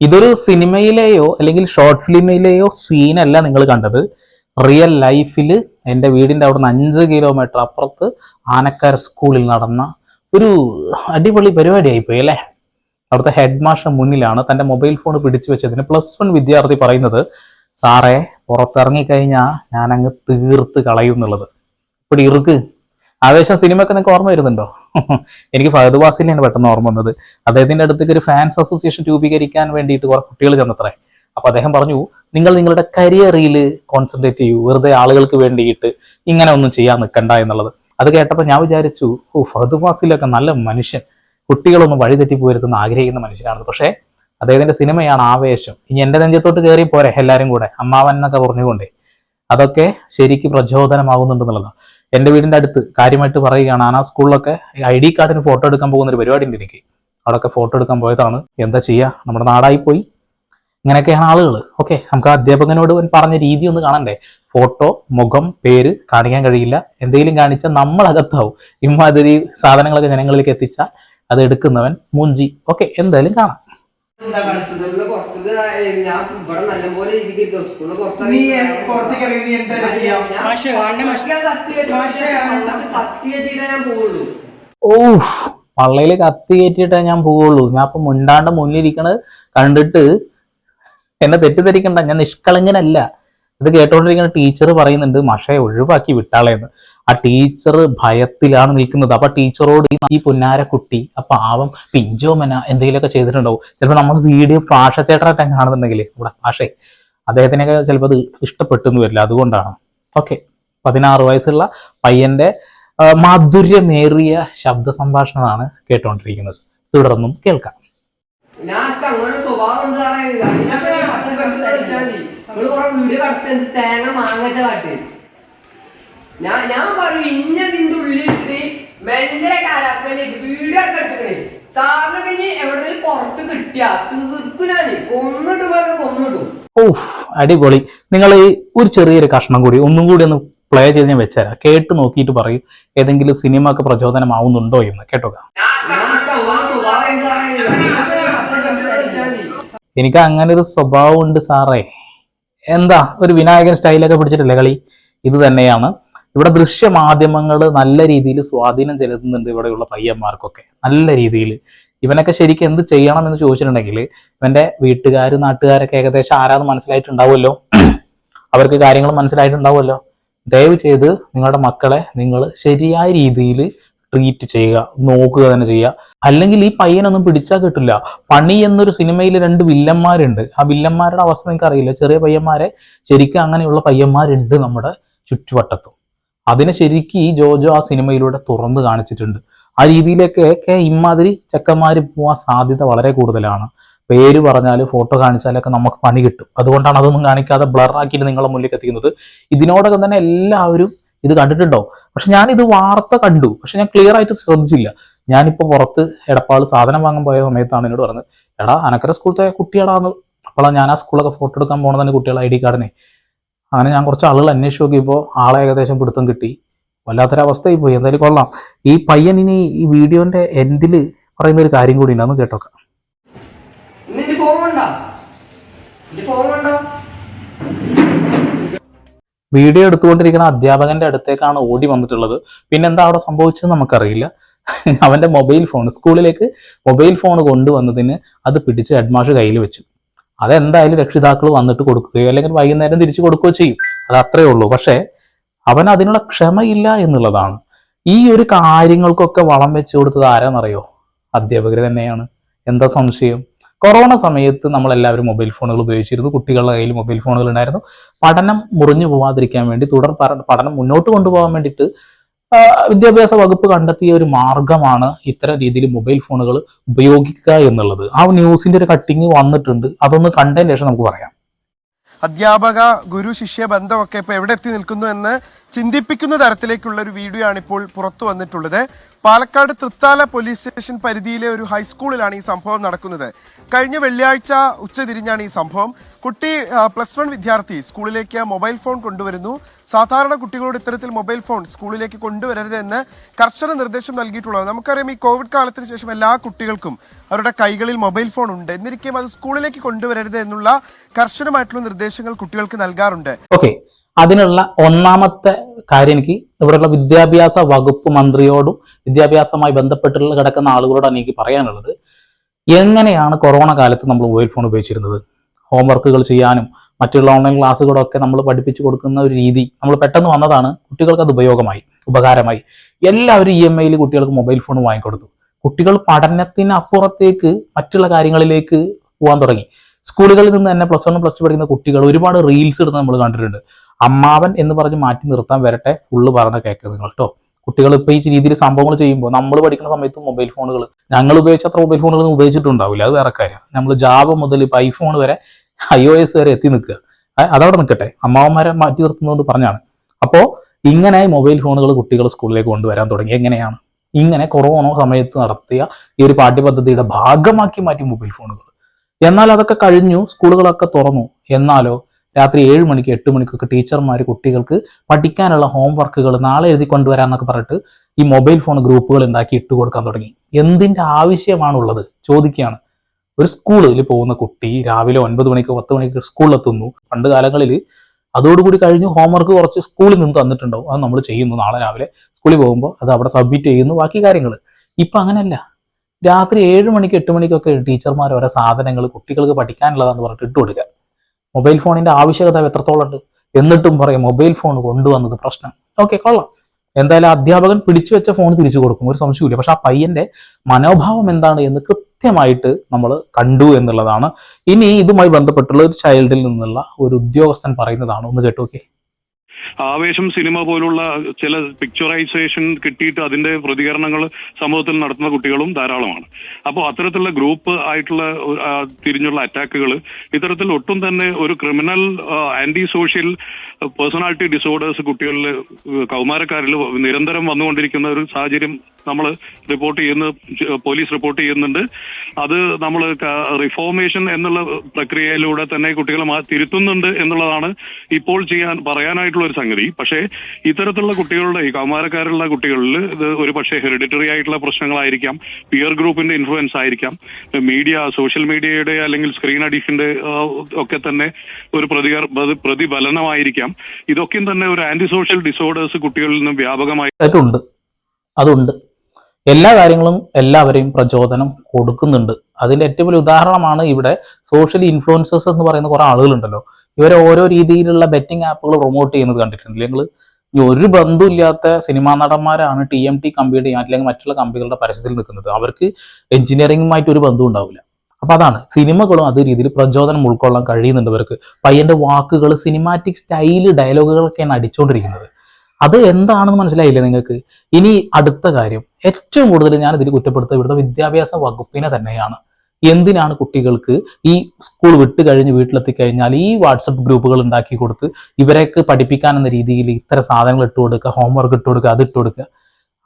ഇതൊരു സിനിമയിലെയോ അല്ലെങ്കിൽ ഷോർട്ട് ഫിലിമിലെയോ സീനല്ല നിങ്ങൾ കണ്ടത്. റിയൽ ലൈഫിൽ എന്റെ വീടിന്റെ അവിടുന്ന് അഞ്ച് കിലോമീറ്റർ അപ്പുറത്ത് ആനക്കാർ സ്കൂളിൽ നടന്ന ഒരു അടിപൊളി പരിപാടിയായിപ്പോയി അല്ലേ? അവിടുത്തെ ഹെഡ് മാഷ മുന്നിലാണ് തന്റെ മൊബൈൽ ഫോൺ പിടിച്ചു വെച്ചതിന് പ്ലസ് വൺ വിദ്യാർത്ഥി പറയുന്നത് സാറേ പുറത്തിറങ്ങിക്കഴിഞ്ഞാൽ ഞാനങ്ങ് തീർത്ത് കളയും എന്നുള്ളത്. ഇപ്പോൾ ഇറുക്ക്. ആവേശം സിനിമയൊക്കെ നിങ്ങൾക്ക് ഓർമ്മ വരുന്നുണ്ടോ? എനിക്ക് ഫഹദ് വാസിലാണ് പെട്ടെന്ന് ഓർമ്മ വന്നത്. അദ്ദേഹത്തിന്റെ അടുത്തേക്ക് ഒരു ഫാൻസ് അസോസിയേഷൻ രൂപീകരിക്കാൻ വേണ്ടിയിട്ട് കുറെ കുട്ടികൾ ചെന്നത്രേ. അപ്പൊ അദ്ദേഹം പറഞ്ഞു നിങ്ങൾ നിങ്ങളുടെ കരിയറിൽ കോൺസെൻട്രേറ്റ് ചെയ്യൂ. വെറുതെ ആളുകൾക്ക് വേണ്ടിയിട്ട് ഇങ്ങനെ ഒന്നും ചെയ്യാൻ നിൽക്കണ്ട എന്നുള്ളത്. അത് കേട്ടപ്പോൾ ഞാൻ വിചാരിച്ചു ഓ ഫഹദ് ഫാസിലൊക്കെ നല്ല മനുഷ്യൻ. കുട്ടികളൊന്നും വഴിതെറ്റി പോരുതെന്ന് ആഗ്രഹിക്കുന്ന മനുഷ്യനാണ്. പക്ഷേ അദ്ദേഹത്തിന്റെ സിനിമയാണ് ആവേശം. ഇനി എന്റെ നെഞ്ചത്തോട്ട് കയറി പോരെ എല്ലാവരും കൂടെ അമ്മാവൻ എന്നൊക്കെ പറഞ്ഞുകൊണ്ടേ. അതൊക്കെ ശരിക്ക് പ്രചോദനമാകുന്നുണ്ടെന്നുള്ളതാണ് എന്റെ വീടിന്റെ അടുത്ത് കാര്യമായിട്ട് പറയുകയാണ് ആ സ്കൂളിലൊക്കെ ഐ ഡി കാർഡിന് ഫോട്ടോ എടുക്കാൻ പോകുന്ന ഒരു പരിപാടി ഉണ്ട് എനിക്ക്. അവിടെയൊക്കെ ഫോട്ടോ എടുക്കാൻ പോയതാണ്. എന്താ ചെയ്യുക നമ്മുടെ നാടായി പോയി ഇങ്ങനെയൊക്കെയാണ് ആളുകൾ ഓക്കെ നമുക്ക് അധ്യാപകനോട് പറഞ്ഞ രീതി ഒന്ന് കാണണ്ടേ? ഫോട്ടോ മുഖം പേര് കാണിക്കാൻ കഴിയില്ല. എന്തെങ്കിലും കാണിച്ചാൽ നമ്മൾ അകത്താവും ഇമാതിരി സാധനങ്ങളൊക്കെ ജനങ്ങളിലേക്ക് എത്തിച്ചാൽ അത് എടുക്കുന്നവൻ മുഞ്ചി. ഓക്കെ എന്തായാലും കാണാം. നല്ലപോലെ നീ പുറത്തേക്ക് ഇറങ്ങി നീ ചെയ്യാം മാഷേ, അന്നെ മാഷേ. സത്യ കെട്ടിയിട്ടേ ഞാൻ പോവുള്ളൂ കത്തി കയറ്റിയിട്ടേ ഞാൻ പോവുള്ളൂ ഞാൻ ഇപ്പൊ മുണ്ടാണ്ട് മുന്നിലിരിക്കണത് കണ്ടിട്ട് എന്നെ തെറ്റിദ്ധരിക്കണ്ട ഞാൻ നിഷ്കളങ്കനല്ല ഇത് കേട്ടോണ്ടിരിക്കുന്ന ടീച്ചർ പറയുന്നുണ്ട് മഷയെ ഒഴിവാക്കി വിട്ടാളേന്ന് ആ ടീച്ചർ ഭയത്തിലാണ് നിൽക്കുന്നത്. അപ്പൊ ടീച്ചറോട് ഈ- പുന്നാര കുട്ടി ആ പാവം പിഞ്ചോമന എന്തെങ്കിലുമൊക്കെ ചെയ്തിട്ടുണ്ടാവും. ചിലപ്പോൾ നമ്മൾ വീഡിയോ ഭാഷ ചേട്ടനായിട്ട് കാണുന്നുണ്ടെങ്കിൽ ഇവിടെ പാഷേ അദ്ദേഹത്തിനൊക്കെ ചിലപ്പോൾ അത് ഇഷ്ടപ്പെട്ടെന്ന് വരില്ല. അതുകൊണ്ടാണ്. ഓക്കെ. പതിനാറ് വയസ്സുള്ള പയ്യന്റെ മാധുര്യമേറിയ ശബ്ദ സംഭാഷണമാണ് കേട്ടുകൊണ്ടിരിക്കുന്നത് തുടർന്നും കേൾക്കാം. സ്വഭാവം വീഡിയോ തേങ്ങ മാങ്ങച്ച കാട്ട് ഞാൻ ഞാൻ പറയും ഇന്നതിന്റെ ഉള്ളിൽ മെന്റലായിട്ട് ഹരാസ്മെന്റ് ചെയ്ത് വീഡിയോ ഒക്കെ എടുത്തിക്കണേ സാറിനൊക്കെ പുറത്ത് കിട്ടിയ തീർക്കുനാണ് കൊന്നിട്ട് പറഞ്ഞു കൊന്നിടും. ഓഫ് അടിപൊളി. നിങ്ങൾ ഒരു ചെറിയൊരു കഷ്ണം കൂടി ഒന്നും കൂടി ഒന്ന് പ്ലേ ചെയ്ത് ഞാൻ വെച്ചുതരാം കേട്ട് നോക്കിയിട്ട് പറയും ഏതെങ്കിലും സിനിമ ഒക്കെ പ്രചോദനമാവുന്നുണ്ടോ എന്ന്. കേട്ടോ ഞാൻ എനിക്ക് അങ്ങനെ ഒരു സ്വഭാവം ഉണ്ട് സാറേ. എന്താ ഒരു വിനായകൻ സ്റ്റൈലൊക്കെ പിടിച്ചിട്ടില്ലേ കളി? ഇത് തന്നെയാണ്. ഇവിടെ ദൃശ്യമാധ്യമങ്ങൾ നല്ല രീതിയിൽ സ്വാധീനം ചെലുത്തുന്നുണ്ട് ഇവിടെയുള്ള പയ്യന്മാർക്കൊക്കെ. നല്ല രീതിയിൽ ഇവനൊക്കെ ശരിക്കും എന്ത് ചെയ്യണം എന്ന് ചോദിച്ചിട്ടുണ്ടെങ്കിൽ ഇവന്റെ വീട്ടുകാർ നാട്ടുകാരൊക്കെ ഏകദേശം ആരാന്ന് മനസ്സിലായിട്ടുണ്ടാവുമല്ലോ? അവർക്ക് കാര്യങ്ങൾ മനസ്സിലായിട്ടുണ്ടാവുമല്ലോ? ദയവ് ചെയ്ത് നിങ്ങളുടെ മക്കളെ നിങ്ങൾ ശരിയായ രീതിയിൽ ട്രീറ്റ് ചെയ്യുക നോക്കുക തന്നെ ചെയ്യുക. അല്ലെങ്കിൽ ഈ പയ്യനൊന്നും പിടിച്ചാൽ കിട്ടില്ല. പണി എന്നൊരു സിനിമയിൽ രണ്ട് വില്ലന്മാരുണ്ട്. ആ വില്ലന്മാരുടെ അവസ്ഥ നിങ്ങൾക്ക് അറിയില്ല ചെറിയ പയ്യന്മാരെ ശരിക്കും അങ്ങനെയുള്ള പയ്യന്മാരുണ്ട് നമ്മുടെ ചുറ്റുവട്ടത്തും. അതിനെ ശരിക്കും ഈ ജോജോ ആ സിനിമയിലൂടെ തുറന്നു കാണിച്ചിട്ടുണ്ട്. ആ രീതിയിലേക്കൊക്കെ ഇമാതിരി ചെക്കന്മാർ പോവാൻ സാധ്യത വളരെ കൂടുതലാണ്. പേര് പറഞ്ഞാൽ ഫോട്ടോ കാണിച്ചാലൊക്കെ നമുക്ക് പണി കിട്ടും. അതുകൊണ്ടാണ് അതൊന്നും കാണിക്കാതെ ബ്ലറാക്കിയിട്ട് നിങ്ങളെ മുന്നിലേക്ക് എത്തിക്കുന്നത്. ഇതിനോടൊക്കെ തന്നെ എല്ലാവരും ഇത് കണ്ടിട്ടുണ്ടോ? പക്ഷെ ഞാൻ ഇത് വാർത്ത കണ്ടു. പക്ഷെ ഞാൻ ക്ലിയർ ആയിട്ട് ശ്രദ്ധിച്ചില്ല. ഞാനിപ്പോൾ പുറത്ത് എടപ്പാൾ സാധനം വാങ്ങാൻ പോയ സമയത്താണ് എന്നോട് പറഞ്ഞത്. എടാ അനക്കര സ്കൂളത്തെ കുട്ടിയാടാന്ന് അപ്പോഴാണ് ഞാൻ ആ സ്കൂളൊക്കെ ഫോട്ടോ എടുക്കാൻ പോകണതന്നെ കുട്ടികളെ ഐ ഡി കാർഡിനെ. അങ്ങനെ ഞാൻ കുറച്ച് ആളുകൾ അന്വേഷിച്ച് നോക്കിയപ്പോൾ ആളെ ഏകദേശം പിടുത്തം കിട്ടി. വല്ലാത്തൊരവസ്ഥയിൽ പോയി എന്തായാലും കൊള്ളാം. ഈ പയ്യൻ ഇനി ഈ വീഡിയോന്റെ എൻഡിൽ പറയുന്ന ഒരു കാര്യം കൂടി ഉണ്ട്. കേട്ടോ കേട്ടോക്കാം. വീഡിയോ എടുത്തുകൊണ്ടിരിക്കുന്ന അധ്യാപകന്റെ അടുത്തേക്കാണ് ഓടി വന്നിട്ടുള്ളത്. പിന്നെന്താ അവിടെ സംഭവിച്ചത് നമുക്കറിയില്ല. അവന്റെ മൊബൈൽ ഫോൺ സ്കൂളിലേക്ക് മൊബൈൽ ഫോൺ കൊണ്ടുവന്നതിന് അത് പിടിച്ച് ഹെഡ്മാഷ് കയ്യിൽ വെച്ചു. അതെന്തായാലും രക്ഷിതാക്കൾ വന്നിട്ട് കൊടുക്കുകയോ അല്ലെങ്കിൽ വൈകുന്നേരം തിരിച്ചു കൊടുക്കുകയോ ചെയ്യും. അത് അത്രേ ഉള്ളൂ. പക്ഷേ അവൻ അതിനുള്ള ക്ഷമയില്ല എന്നുള്ളതാണ്. ഈ ഒരു കാര്യങ്ങൾക്കൊക്കെ വളം വെച്ചു കൊടുത്തത് ആരാന്നറിയോ? അധ്യാപകർ തന്നെയാണ്. എന്താ സംശയം? കൊറോണ സമയത്ത് നമ്മൾ എല്ലാവരും മൊബൈൽ ഫോണുകൾ ഉപയോഗിച്ചിരുന്നു. കുട്ടികളുടെ കയ്യിൽ മൊബൈൽ ഫോണുകൾ ഉണ്ടായിരുന്നു. പഠനം മുറിഞ്ഞു പോവാതിരിക്കാൻ വേണ്ടി തുടർ പഠനം മുന്നോട്ട് കൊണ്ടുപോകാൻ വേണ്ടിയിട്ട് വിദ്യാഭ്യാസ വകുപ്പ് കണ്ടെത്തിയ ഒരു മാർഗമാണ് ഇത്തരം രീതിയിൽ മൊബൈൽ ഫോണുകൾ ഉപയോഗിക്കുക എന്നുള്ളത്. ആ ന്യൂസിന്റെ ഒരു കട്ടിങ് വന്നിട്ടുണ്ട്. അതൊന്ന് കണ്ടതിന് ശേഷം നമുക്ക് പറയാം. അധ്യാപക ഗുരു ശിഷ്യ ബന്ധമൊക്കെ ഇപ്പൊ എവിടെ എത്തി നിൽക്കുന്നു എന്ന് ചിന്തിപ്പിക്കുന്ന തരത്തിലേക്കുള്ള ഒരു വീഡിയോ ആണ് ഇപ്പോൾ പുറത്തു വന്നിട്ടുള്ളത്. പാലക്കാട് തൃത്താല പോലീസ് സ്റ്റേഷൻ പരിധിയിലെ ഒരു ഹൈസ്കൂളിലാണ് ഈ സംഭവം നടക്കുന്നത്. കഴിഞ്ഞ വെള്ളിയാഴ്ച ഉച്ചതിരിഞ്ഞാണ് ഈ സംഭവം. കുട്ടി പ്ലസ് വൺ വിദ്യാർത്ഥി സ്കൂളിലേക്ക് മൊബൈൽ ഫോൺ കൊണ്ടുവരുന്നു. സാധാരണ കുട്ടികളോട് ഇത്തരത്തിൽ മൊബൈൽ ഫോൺ സ്കൂളിലേക്ക് കൊണ്ടുവരരുത് എന്ന് കർശന നിർദ്ദേശം നൽകിയിട്ടുള്ളത്. നമുക്കറിയാം ഈ കോവിഡ് കാലത്തിന് ശേഷം എല്ലാ കുട്ടികൾക്കും അവരുടെ കൈകളിൽ മൊബൈൽ ഫോൺ ഉണ്ട്. എന്നിരിക്കും അത് സ്കൂളിലേക്ക് കൊണ്ടുവരരുത് എന്നുള്ള കർശനമായിട്ടുള്ള നിർദ്ദേശങ്ങൾ കുട്ടികൾക്ക് നൽകാറുണ്ട്. ഓക്കെ അതിനുള്ള ഒന്നാമത്തെ കാര്യം എനിക്ക് ഇവിടെയുള്ള വിദ്യാഭ്യാസ വകുപ്പ് മന്ത്രിയോടും വിദ്യാഭ്യാസമായി ബന്ധപ്പെട്ടുള്ള കിടക്കുന്ന ആളുകളോടാണ് എനിക്ക് പറയാനുള്ളത്. എങ്ങനെയാണ് കൊറോണ കാലത്ത് നമ്മൾ മൊബൈൽ ഫോൺ ഉപയോഗിച്ചിരുന്നത്? ഹോംവർക്കുകൾ ചെയ്യാനും മറ്റുള്ള ഓൺലൈൻ ക്ലാസ്സുകളൊക്കെ നമ്മൾ പഠിപ്പിച്ചു കൊടുക്കുന്ന ഒരു രീതി നമ്മൾ പെട്ടെന്ന് വന്നതാണ് കുട്ടികൾക്ക് അത് ഉപയോഗമായി ഉപകാരമായി. എല്ലാവരും ഇ എം ഐയിൽ കുട്ടികൾക്ക് മൊബൈൽ ഫോൺ വാങ്ങിക്കൊടുത്തു. കുട്ടികൾ പഠനത്തിന് അപ്പുറത്തേക്ക് മറ്റുള്ള കാര്യങ്ങളിലേക്ക് പോകാൻ തുടങ്ങി. സ്കൂളുകളിൽ നിന്ന് തന്നെ പ്ലസ് വൺ പ്ലസ് ടു പഠിക്കുന്ന കുട്ടികൾ ഒരുപാട് റീൽസ് ഇടുന്നത് നമ്മൾ കണ്ടിട്ടുണ്ട്. അമ്മാവൻ എന്ന് പറഞ്ഞ് മാറ്റി നിർത്താൻ വരട്ടെ ഫുള്ള് പറഞ്ഞ കേൾക്കുക നിങ്ങൾ കേട്ടോ കുട്ടികൾ ഇപ്പോൾ ഈ രീതിയിൽ സംഭവങ്ങൾ ചെയ്യുമ്പോൾ നമ്മൾ പഠിക്കുന്ന സമയത്ത് മൊബൈൽ ഫോണുകൾ ഞങ്ങൾ ഉപയോഗിച്ച അത്ര മൊബൈൽ ഫോണുകൾ ഉപയോഗിച്ചിട്ടുണ്ടാവില്ല അത് വേറെ കാര്യം. നമ്മൾ ജാവ മുതൽ ഇപ്പോൾ ഐഫോൺ വരെ ഐ ഒ എസ് വരെ എത്തി നിൽക്കുക. അതവിടെ നിൽക്കട്ടെ. അമ്മാവന്മാരെ മാറ്റി നിർത്തുന്നതുകൊണ്ട് പറഞ്ഞാണ്. അപ്പോൾ ഇങ്ങനെ മൊബൈൽ ഫോണുകൾ കുട്ടികൾ സ്കൂളിലേക്ക് കൊണ്ടുവരാൻ തുടങ്ങി. എങ്ങനെയാണ്? ഇങ്ങനെ കൊറോണ സമയത്ത് നടത്തിയ ഈ ഒരു പാഠ്യപദ്ധതിയുടെ ഭാഗമാക്കി മാറ്റി മൊബൈൽ ഫോണുകൾ എന്നാൽ അതൊക്കെ കഴിഞ്ഞു സ്കൂളുകളൊക്കെ തുറന്നു. എന്നാലോ രാത്രി ഏഴ് മണിക്ക് എട്ട് മണിക്കൊക്കെ ടീച്ചർമാർ കുട്ടികൾക്ക് പഠിക്കാനുള്ള ഹോം വർക്കുകൾ നാളെ എഴുതി കൊണ്ടുവരാന്നൊക്കെ പറഞ്ഞിട്ട് ഈ മൊബൈൽ ഫോൺ ഗ്രൂപ്പുകൾ ഉണ്ടാക്കി ഇട്ട് കൊടുക്കാൻ തുടങ്ങി. എന്തിന്റെ ആവശ്യമാണുള്ളത്? ചോദിക്കുകയാണ്. ഒരു സ്കൂളിൽ പോകുന്ന കുട്ടി രാവിലെ ഒൻപത് മണിക്ക് പത്ത് മണിക്ക് സ്കൂളിലെത്തുന്നു. പണ്ട് കാലങ്ങളിൽ അതോടുകൂടി കഴിഞ്ഞു ഹോംവർക്ക് കുറച്ച് സ്കൂളിൽ നിന്ന് തന്നിട്ടുണ്ടാവും. അത് നമ്മൾ ചെയ്യുന്നു. നാളെ രാവിലെ സ്കൂളിൽ പോകുമ്പോൾ അത് അവിടെ സബ്മിറ്റ് ചെയ്യുന്നു ബാക്കി കാര്യങ്ങൾ ഇപ്പം അങ്ങനെയല്ല. രാത്രി ഏഴ് മണിക്ക് എട്ട് മണിക്കൊക്കെ ടീച്ചർമാർ ഓരോ സാധനങ്ങൾ കുട്ടികൾക്ക് പഠിക്കാനുള്ളതാന്ന് പറഞ്ഞിട്ട് ഇട്ട് കൊടുക്കുക. മൊബൈൽ ഫോണിന്റെ ആവശ്യകത എത്രത്തോളം ഉണ്ട്? എന്നിട്ടും പറയും മൊബൈൽ ഫോൺ കൊണ്ടുവന്നത് പ്രശ്നം. ഓക്കെ കൊള്ളാം. എന്തായാലും അധ്യാപകൻ പിടിച്ചു വെച്ച ഫോൺ തിരിച്ചു കൊടുക്കും. ഒരു സംശയമില്ല പക്ഷെ ആ പയ്യന്റെ മനോഭാവം എന്താണ് എന്ന് കൃത്യമായിട്ട് നമ്മൾ കണ്ടു എന്നുള്ളതാണ്. ഇനി ഇതുമായി ബന്ധപ്പെട്ടുള്ള ഒരു ചൈൽഡിൽ നിന്നുള്ള ഒരു ഉദ്യോഗസ്ഥൻ പറയുന്നതാണ്. ഒന്ന് കേട്ടു നോക്കി ആവേശം സിനിമ പോലുള്ള ചില പിക്ചറൈസേഷൻ കിട്ടിയിട്ട് അതിന്റെ പ്രതികരണങ്ങൾ സമൂഹത്തിൽ നടത്തുന്ന കുട്ടികളും ധാരാളമാണ്. അപ്പോൾ അത്തരത്തിലുള്ള ഗ്രൂപ്പ് ആയിട്ടുള്ള തിരിഞ്ഞുള്ള അറ്റാക്കുകൾ ഇത്തരത്തിൽ ഒട്ടും തന്നെ ഒരു criminal anti social personality disorders കുട്ടികളിൽ കൗമാരക്കാരിൽ നിരന്തരം വന്നുകൊണ്ടിരിക്കുന്ന ഒരു സാഹചര്യം നമ്മൾ റിപ്പോർട്ട് ചെയ്യുന്ന പോലീസ് റിപ്പോർട്ട് ചെയ്യുന്നുണ്ട്. അത് നമ്മൾ റിഫോർമേഷൻ എന്നുള്ള പ്രക്രിയയിലൂടെ തന്നെ കുട്ടികളെ തിരുത്തുന്നുണ്ട് എന്നുള്ളതാണ് ഇപ്പോൾ ചെയ്യാൻ പറയാനായിട്ടുള്ള ഒരു സംഗതി. പക്ഷേ ഇത്തരത്തിലുള്ള കുട്ടികളുടെ ഈ കൗമാരക്കാരുള്ള കുട്ടികളിൽ ഇത് ഒരു പക്ഷേ ഹെറിഡിറ്ററി ആയിട്ടുള്ള പ്രശ്നങ്ങളായിരിക്കാം പിയർ ഗ്രൂപ്പിന്റെ ഇൻഫ്ലുവൻസ് ആയിരിക്കാം മീഡിയ സോഷ്യൽ മീഡിയയുടെ അല്ലെങ്കിൽ സ്ക്രീൻ അഡിക്ഷന്റെ ഒക്കെ തന്നെ ഒരു പ്രതികർ പ്രതി- പ്രതിഫലനമായിരിക്കാം. ഇതൊക്കെയും തന്നെ ഒരു ആന്റി സോഷ്യൽ ഡിസോർഡേഴ്സ് കുട്ടികളിൽ നിന്നും വ്യാപകമായി ഉണ്ട് അതുണ്ട്. എല്ലാ കാര്യങ്ങളും എല്ലാവരെയും പ്രചോദനം കൊടുക്കുന്നുണ്ട്. അതിന്റെ ഏറ്റവും വലിയ ഉദാഹരണമാണ് ഇവിടെ സോഷ്യൽ ഇൻഫ്ലുവൻസേഴ്സ് എന്ന് പറയുന്ന കുറെ ആളുകളുണ്ടല്ലോ. ഇവരെ ഓരോ രീതിയിലുള്ള ബെറ്റിംഗ് ആപ്പുകൾ പ്രൊമോട്ട് ചെയ്യുന്നത് കണ്ടിട്ടുണ്ട് നിങ്ങൾ ഈ ഒരു ബന്ധമില്ലാത്ത സിനിമാ നടന്മാരാണ് ടി എം ടി കമ്പിയുടെ അല്ലെങ്കിൽ മറ്റുള്ള കമ്പികളുടെ പരസ്യത്തിൽ നിൽക്കുന്നത്. അവർക്ക് എഞ്ചിനീയറിംഗുമായിട്ട് ഒരു ബന്ധം ഉണ്ടാവില്ല. അപ്പൊ അതാണ് സിനിമകളും അതേ രീതിയിൽ പ്രചോദനം ഉൾക്കൊള്ളാൻ കഴിയുന്നുണ്ട് അവർക്ക് പയ്യന്റെ വാക്കുകൾ സിനിമാറ്റിക് സ്റ്റൈൽ ഡയലോഗുകളൊക്കെയാണ് അടിച്ചുകൊണ്ടിരിക്കുന്നത് അത് എന്താണെന്ന് മനസ്സിലായില്ലേ നിങ്ങൾക്ക്? ഇനി അടുത്ത കാര്യം. ഏറ്റവും കൂടുതൽ ഞാൻ ഇതിൽ കുറ്റപ്പെടുത്തുക ഇവിടുത്തെ വിദ്യാഭ്യാസ വകുപ്പിനെ തന്നെയാണ്. എന്തിനാണ് കുട്ടികൾക്ക് ഈ സ്കൂൾ വിട്ട് കഴിഞ്ഞ് വീട്ടിലെത്തി കഴിഞ്ഞാൽ ഈ വാട്സപ്പ് ഗ്രൂപ്പുകൾ ഉണ്ടാക്കി കൊടുത്ത് ഇവരേക്ക് പഠിപ്പിക്കാൻ എന്ന രീതിയിൽ ഇത്തരം സാധനങ്ങൾ ഇട്ട് കൊടുക്കുക ഹോംവർക്ക് ഇട്ട് കൊടുക്കുക അത് ഇട്ട് കൊടുക്കുക.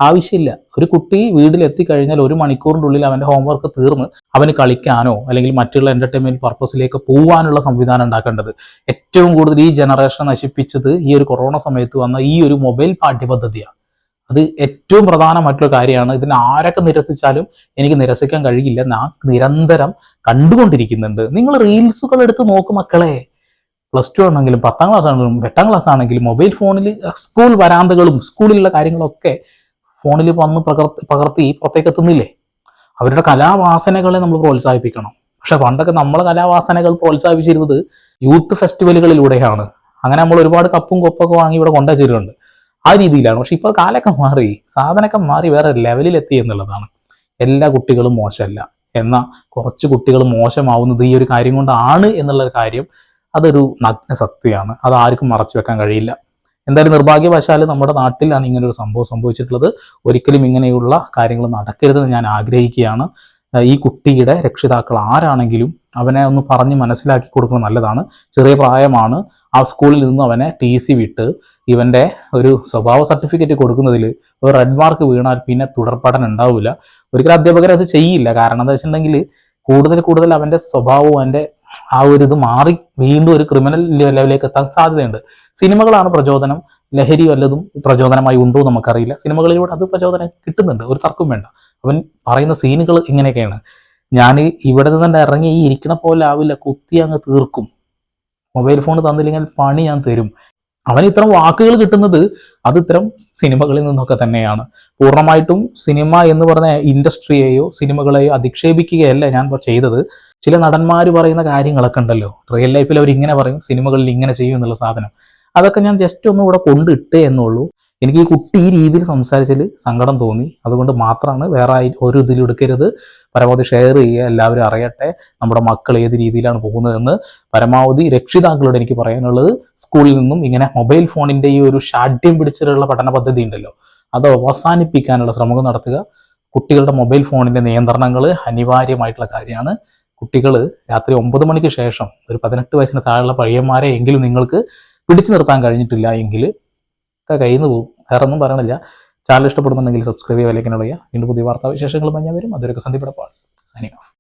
ആവശ്യമില്ല. ഒരു കുട്ടി വീട്ടിലെത്തി കഴിഞ്ഞാൽ ഒരു മണിക്കൂറിന്റെ ഉള്ളിൽ അവന്റെ ഹോംവർക്ക് തീർന്ന് അവന് കളിക്കാനോ അല്ലെങ്കിൽ മറ്റുള്ള എന്റർടൈൻമെന്റ് പർപ്പസിലേക്ക് പോകാനുള്ള സംവിധാനം ഉണ്ടാക്കേണ്ടത്. ഏറ്റവും കൂടുതൽ ഈ ജനറേഷൻ നശിപ്പിച്ചത് ഈ ഒരു കൊറോണ സമയത്ത് വന്ന ഈ ഒരു മൊബൈൽ പാഠ്യപദ്ധതിയാണ്. അത് ഏറ്റവും പ്രധാനമായിട്ടുള്ള കാര്യമാണ്. ഇതിനെ ആരൊക്കെ നിരസിച്ചാലും എനിക്ക് നിരസിക്കാൻ കഴിയില്ല. ഞാൻ നിരന്തരം കണ്ടുകൊണ്ടിരിക്കുന്നുണ്ട്. നിങ്ങൾ റീൽസുകൾ എടുത്ത് നോക്ക് മക്കളെ. പ്ലസ് ടു ആണെങ്കിലും പത്താം ക്ലാസ് ആണെങ്കിലും എട്ടാം ക്ലാസ് ആണെങ്കിലും മൊബൈൽ ഫോണിൽ സ്കൂൾ വരാന്തകളും സ്കൂളിലുള്ള കാര്യങ്ങളൊക്കെ ഫോണിൽ വന്ന് പകർത്തി പകർത്തി പുറത്തേക്ക് എത്തുന്നില്ലേ? അവരുടെ കലാവാസനകളെ നമ്മൾ പ്രോത്സാഹിപ്പിക്കണം. പക്ഷെ പണ്ടൊക്കെ നമ്മളെ കലാവാസനകൾ പ്രോത്സാഹിപ്പിച്ചിരുന്നത് യൂത്ത് ഫെസ്റ്റിവലുകളിലൂടെയാണ്. അങ്ങനെ നമ്മൾ ഒരുപാട് കപ്പും കൊപ്പൊക്കെ വാങ്ങി ഇവിടെ കൊണ്ടുവച്ചിട്ടുണ്ട്. ആ രീതിയിലാണ്. പക്ഷെ ഇപ്പോൾ കാലൊക്കെ മാറി സാധനമൊക്കെ മാറി വേറെ ലെവലിലെത്തി എന്നുള്ളതാണ്. എല്ലാ കുട്ടികളും മോശമല്ല. എന്നാൽ കുറച്ച് കുട്ടികൾ മോശമാവുന്നത് ഈ ഒരു കാര്യം കൊണ്ടാണ് എന്നുള്ള കാര്യം അതൊരു നഗ്ന സത്യമാണ്. അത് ആർക്കും മറച്ചു വെക്കാൻ കഴിയില്ല. എന്തായാലും നിർഭാഗ്യവശാൽ നമ്മുടെ നാട്ടിലാണ് ഇങ്ങനെ ഒരു സംഭവം സംഭവിച്ചിട്ടുള്ളത്. ഒരിക്കലും ഇങ്ങനെയുള്ള കാര്യങ്ങൾ നടക്കരുതെന്ന് ഞാൻ ആഗ്രഹിക്കുകയാണ്. ഈ കുട്ടിയുടെ രക്ഷിതാക്കൾ ആരാണെങ്കിലും അവനെ ഒന്ന് പറഞ്ഞ് മനസ്സിലാക്കി കൊടുക്കുന്നത് നല്ലതാണ്. ചെറിയ പ്രായമാണ്. ആ സ്കൂളിൽ നിന്ന് അവനെ ടി സി വിട്ട് ഇവന്റെ ഒരു സ്വഭാവ സർട്ടിഫിക്കറ്റ് കൊടുക്കുന്നതിൽ ഒരു റെഡ് മാർക്ക് വീണാൽ പിന്നെ തുടർ പഠനം ഉണ്ടാവില്ല ഒരിക്കലും അധ്യാപകർ അത് ചെയ്യില്ല. കാരണം എന്താ വെച്ചിട്ടുണ്ടെങ്കിൽ കൂടുതൽ കൂടുതൽ അവന്റെ സ്വഭാവവും അവന്റെ ആ ഒരു ഇത് മാറി വീണ്ടും ഒരു ക്രിമിനൽ ലെവലിലേക്ക് എത്താൻ സാധ്യതയുണ്ട്. സിനിമകളാണ് പ്രചോദനം. ലഹരി വല്ലതും പ്രചോദനമായി ഉണ്ടോ നമുക്കറിയില്ല. സിനിമകളിലൂടെ അത് പ്രചോദനം കിട്ടുന്നുണ്ട്. ഒരു തർക്കം വേണ്ട. അവൻ പറയുന്ന സീനുകൾ ഇങ്ങനെയൊക്കെയാണ്. ഞാൻ ഇവിടെ നിന്ന് തന്നെ ഇറങ്ങി ഈ ഇരിക്കണ പോലെ ആവില്ല. കുത്തി അങ്ങ് തീർക്കും. മൊബൈൽ ഫോൺ തന്നില്ലെങ്കിൽ പണി ഞാൻ തരും. അവന് ഇത്തരം വാക്കുകൾ കിട്ടുന്നത് അത് ഇത്തരം സിനിമകളിൽ നിന്നൊക്കെ തന്നെയാണ്. പൂർണമായിട്ടും സിനിമ എന്ന് പറഞ്ഞ ഇൻഡസ്ട്രിയെയോ സിനിമകളെയോ അധിക്ഷേപിക്കുകയല്ല ഞാൻ ചെയ്തത്. ചില നടന്മാർ പറയുന്ന കാര്യങ്ങളൊക്കെ ഉണ്ടല്ലോ. റിയൽ ലൈഫിൽ അവർ ഇങ്ങനെ പറയും സിനിമകളിൽ ഇങ്ങനെ ചെയ്യും എന്നുള്ള സാധനം. അതൊക്കെ ഞാൻ ജസ്റ്റ് ഒന്ന് ഇവിടെ കൊണ്ടിട്ടേ എന്നുള്ളൂ. എനിക്ക് ഈ കുട്ടി ഈ രീതിയിൽ സംസാരിച്ചതിൽ സങ്കടം തോന്നി. അതുകൊണ്ട് മാത്രമാണ് വേറെ ഒരു ഇതിൽ എടുക്കരുത്. പരമാവധി ഷെയർ ചെയ്യുക. എല്ലാവരും അറിയട്ടെ. നമ്മുടെ മക്കൾ ഏത് രീതിയിലാണ് പോകുന്നതെന്ന് പരമാവധി രക്ഷിതാക്കളോട് എനിക്ക് പറയാനുള്ളത്. സ്കൂളിൽ നിന്നും ഇങ്ങനെ മൊബൈൽ ഫോണിന്റെ ഈ ഒരു ഷാഠ്യം പിടിച്ചിട്ടുള്ള പഠന പദ്ധതി ഉണ്ടല്ലോ. അത് അവസാനിപ്പിക്കാനുള്ള ശ്രമം നടത്തുക. കുട്ടികളുടെ മൊബൈൽ ഫോണിന്റെ നിയന്ത്രണങ്ങൾ അനിവാര്യമായിട്ടുള്ള കാര്യമാണ്. കുട്ടികൾ രാത്രി ഒമ്പത് മണിക്ക് ശേഷം ഒരു പതിനെട്ട് വയസ്സിന് താഴെയുള്ള പയ്യന്മാരെ എങ്കിലും നിങ്ങൾക്ക് പിടിച്ചു നിർത്താൻ കഴിഞ്ഞിട്ടില്ല എങ്കിൽ കയ്യിൽ നിന്ന് പോകും വേറെ ഒന്നും പറയണില്ല. ചാനൽ ഇഷ്ടപ്പെടുന്നുണ്ടെങ്കിൽ സബ്സ്ക്രൈബ് ചെയ്യാൻ ലൈക്കിനുള്ള വീണ്ടും പുതിയ വാർത്താ വിശേഷങ്ങളുമായി ഞാൻ വരും. അതൊരു സന്ധിപ്പെടപ്പാണ് സൈനിങ് ഓഫ്